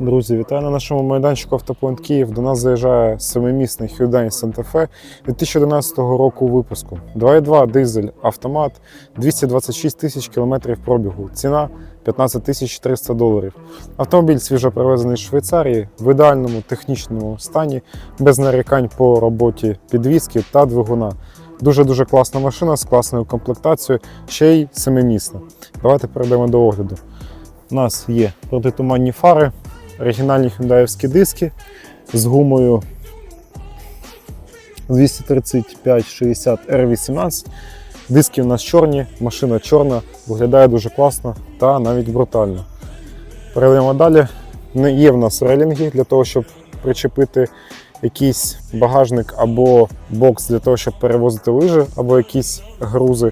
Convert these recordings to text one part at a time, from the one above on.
Друзі, вітаю на нашому майданчику Автопоінт Київ. До нас заїжджає семимісний Hyundai Santa Fe 2011 року випуску. 2.2 дизель автомат, 226 тисяч кілометрів пробігу. Ціна 15 тисяч 300 доларів. Автомобіль свіжо привезений з Швейцарії в ідеальному технічному стані, без нарікань по роботі підвіски та двигуна. Дуже-дуже класна машина з класною комплектацією, ще й семимісна. Давайте перейдемо до огляду. У нас є протитуманні фари, оригінальні хюндаївські диски з гумою 235-60 R18. Диски у нас чорні, машина чорна, виглядає дуже класно та навіть брутально. Перейдемо далі. Не є в нас релінги для того, щоб причепити якийсь багажник або бокс для того, щоб перевозити лижі, або якісь грузи.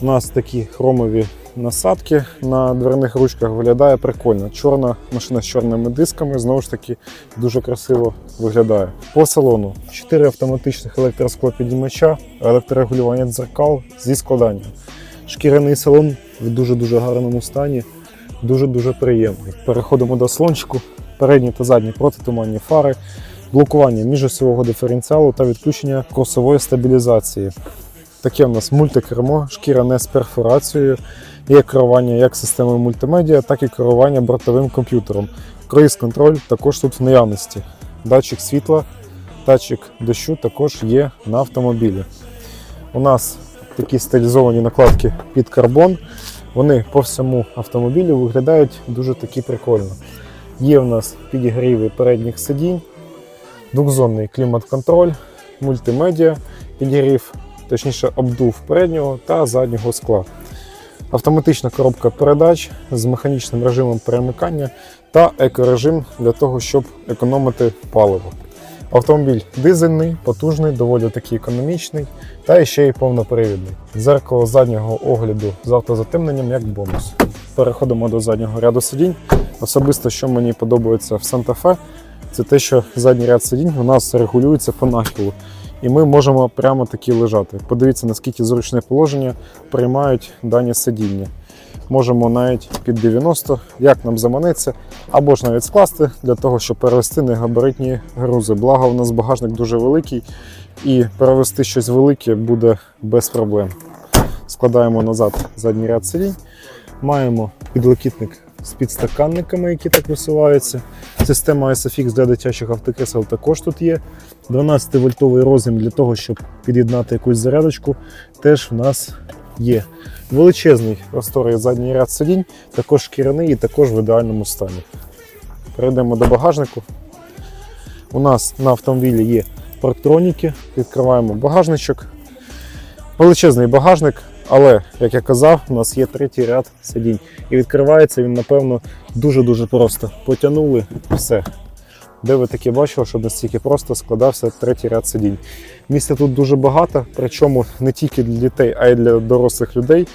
У нас такі хромові насадки на дверних ручках виглядає прикольно. Чорна машина з чорними дисками, знову ж таки, дуже красиво виглядає. По салону 4 автоматичних електросклопідіймача, електрорегулювання дзеркал зі складанням. Шкіряний салон в дуже-дуже гарному стані, дуже-дуже приємний. Переходимо до салончику. Передні та задні протитуманні фари, блокування міжосьового диференціалу та відключення косової стабілізації. Таке у нас мультикермо, шкіра не з перфорацією. Є керування як системою мультимедіа, так і керування бортовим комп'ютером. Круїз контроль також тут в наявності. Датчик світла, датчик дощу також є на автомобілі. У нас такі стилізовані накладки під карбон. Вони по всьому автомобілю виглядають дуже такі прикольно. Є в нас підігріви передніх сидінь, двохзонний клімат-контроль, мультимедіа, підігрів точніше обдув переднього та заднього скла. Автоматична коробка передач з механічним режимом перемикання та екорежим для того, щоб економити паливо. Автомобіль дизельний, потужний, доволі таки економічний та ще й повнопривідний. Дзеркало заднього огляду з автозатемненням як бонус. Переходимо до заднього ряду сидінь. Особисто, що мені подобається в Fe, це те, що задній ряд сидінь у нас регулюється по нахилу і ми можемо прямо такі лежати. Подивіться, наскільки зручне положення приймають дані сидіння. Можемо навіть під 90, як нам заманеться, або ж навіть скласти для того, щоб перевести негабаритні грузи. Благо, у нас багажник дуже великий, і перевести щось велике буде без проблем. Складаємо назад задній ряд сидінь. Маємо підлокітник з підстаканниками, які так висуваються. Система SFX для дитячих автокресел також тут є. 12-вольтовий роз'єм для того, щоб під'єднати якусь зарядочку, теж в нас є. Величезний просторий задній ряд сидінь, також шкіряний і також в ідеальному стані. Перейдемо до багажнику. У нас на автомобілі є парктроніки, відкриваємо багажничок. Величезний багажник, але, як я казав, у нас є третій ряд сидінь. І відкривається він, напевно, дуже-дуже просто. Потягнули все. Де ви таке бачили, щоб настільки просто складався третій ряд сидінь. Місця тут дуже багато, причому не тільки для дітей, а й для дорослих людей.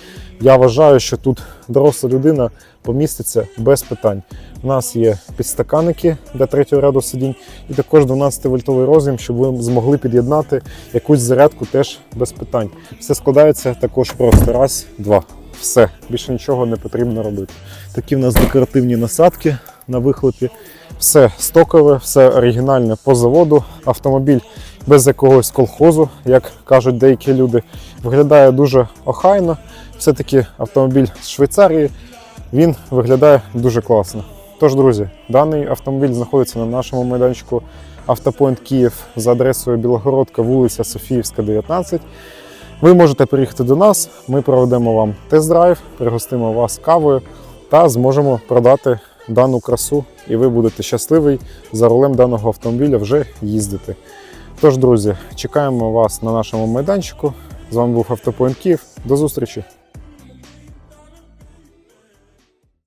Я вважаю, що тут доросла людина поміститься без питань. У нас є підстаканники для третього ряду сидінь і також 12-вольтовий роз'єм, щоб ви змогли під'єднати якусь зарядку теж без питань. Все складається також просто. Раз, два. Все, більше нічого не потрібно робити. Такі в нас декоративні насадки на вихлопі. Все стокове, все оригінальне по заводу. Автомобіль без якогось колхозу, як кажуть деякі люди. Виглядає дуже охайно. Все-таки автомобіль з Швейцарії. Він виглядає дуже класно. Тож, друзі, даний автомобіль знаходиться на нашому майданчику Автопоінт Київ за адресою Білогородка, вулиця Софіївська, 19. Ви можете приїхати до нас, ми проведемо вам тест-драйв, пригостимо вас кавою та зможемо продати дану красу, і ви будете щасливий за рулем даного автомобіля вже їздити. Тож, друзі, чекаємо вас на нашому майданчику. З вами був Автопоінт Київ. До зустрічі!